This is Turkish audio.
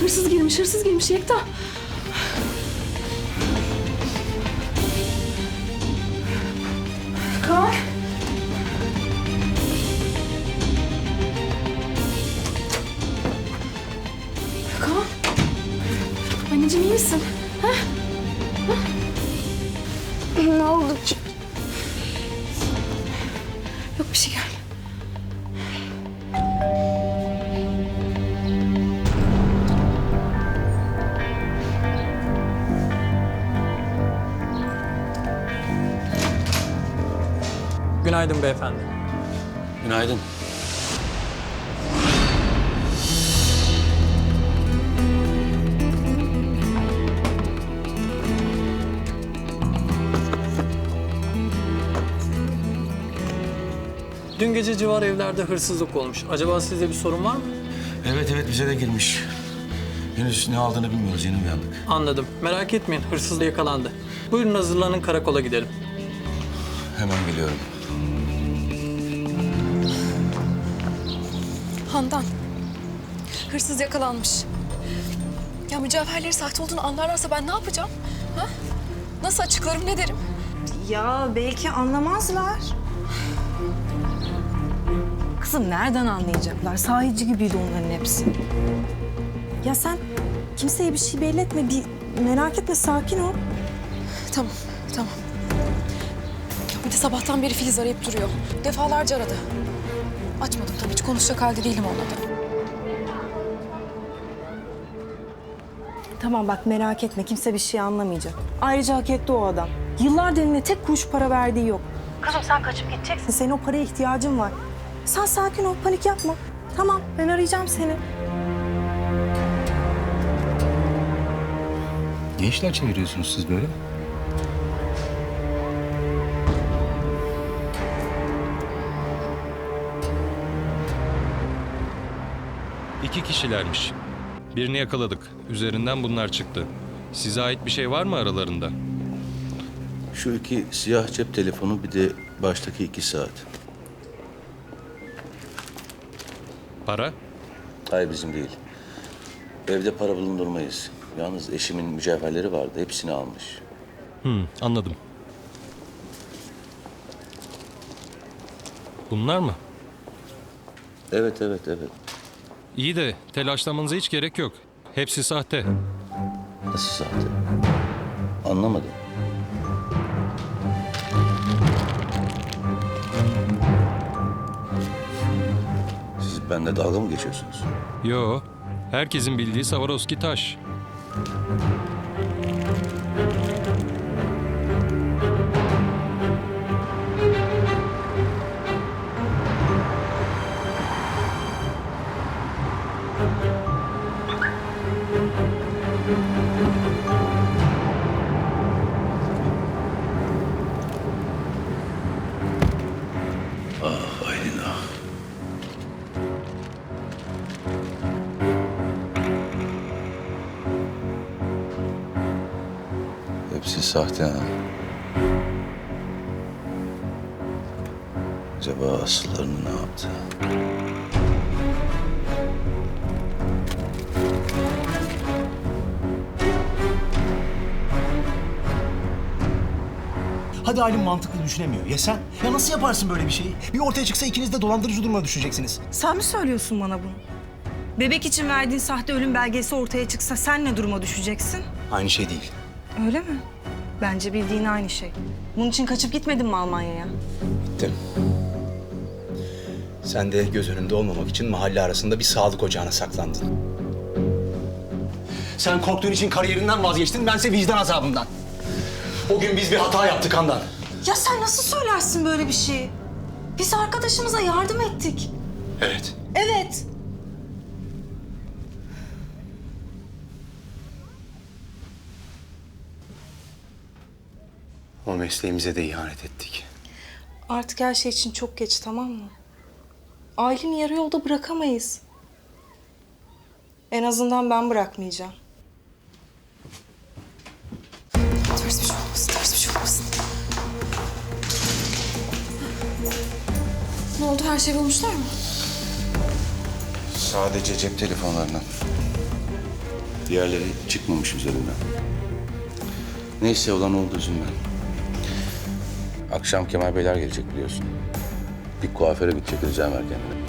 hırsız girmiş hırsız girmiş Yekta. Kaan. Kaan. Anneciğim iyi misin? Ha? Ne oldu ki? Günaydın beyefendi. Günaydın. Dün gece civar evlerde hırsızlık olmuş. Acaba sizde bir sorun var mı? Evet evet bize de girmiş. Henüz ne aldığını bilmiyoruz yeni uyandık. Anladım. Merak etmeyin hırsız da yakalandı. Buyurun hazırlanın karakola gidelim. Hemen geliyorum. Handan. Hırsız yakalanmış. Ya mücevherleri sahte olduğunu anlarlarsa ben ne yapacağım? Ha? Nasıl açıklarım ne derim? Ya belki anlamazlar. Kızım nereden anlayacaklar? Sahici gibiydi onların hepsi. Ya sen kimseye bir şey belli etme. Bir merak etme, sakin ol. Tamam, tamam. Sabahtan beri Filiz arayıp duruyor. Defalarca aradı. Açmadım tabii hiç konuşacak halde değilim onunla da. Tamam bak merak etme. Kimse bir şey anlamayacak. Ayrıca hak etti o adam. Yıllardır eline tek kuruş para verdiği yok. Kızım sen kaçıp gideceksin. Senin o paraya ihtiyacın var. Sen sakin ol, panik yapma. Tamam, ben arayacağım seni. Ne işler çeviriyorsunuz siz böyle? İki kişilermiş. Birini yakaladık. Üzerinden bunlar çıktı. Size ait bir şey var mı aralarında? Şu iki siyah cep telefonu bir de baştaki iki saat. Para? Hayır bizim değil. Evde para bulundurmayız. Yalnız eşimin mücevherleri vardı. Hepsini almış. Hı, anladım. Bunlar mı? Evet evet evet. İyi de telaşlamanıza hiç gerek yok. Hepsi sahte. Nasıl sahte? Anlamadım. Siz benimle dalga mı geçiyorsunuz? Yo, herkesin bildiği Swarovski taş. Hepsi sahte ha. Acaba asıllarını ne yaptı? Hadi Aylin mantıklı düşünemiyor. Ya sen? Ya nasıl yaparsın böyle bir şeyi? Bir ortaya çıksa ikiniz de dolandırıcı duruma düşeceksiniz. Sen mi söylüyorsun bana bunu? Bebek için verdiğin sahte ölüm belgesi ortaya çıksa sen ne duruma düşeceksin? Aynı şey değil. Öyle mi? Bence bildiğin aynı şey. Bunun için kaçıp gitmedin mi Almanya'ya? Gittim. Sen de göz önünde olmamak için mahalle arasında bir sağlık ocağına saklandın. Sen korktuğun için kariyerinden vazgeçtin, bense vicdan azabından. O gün biz bir hata yaptık Handan. Ya sen nasıl söylersin böyle bir şeyi? Biz arkadaşımıza yardım ettik. Evet. Evet. O mesleğimize de ihanet ettik. Artık her şey için çok geç tamam mı? Aileni yarı yolda bırakamayız. En azından ben bırakmayacağım. Ters bir şey olmasın, ters bir şey olmasın. Ne oldu? Her şeyi bulmuşlar mı? Sadece cep telefonlarından. Diğerleri çıkmamış üzerinden. Neyse olan oldu üzümden. Akşam Kemal Beyler gelecek biliyorsun. Bir kuaföre gidecek Rıza Merkez'e.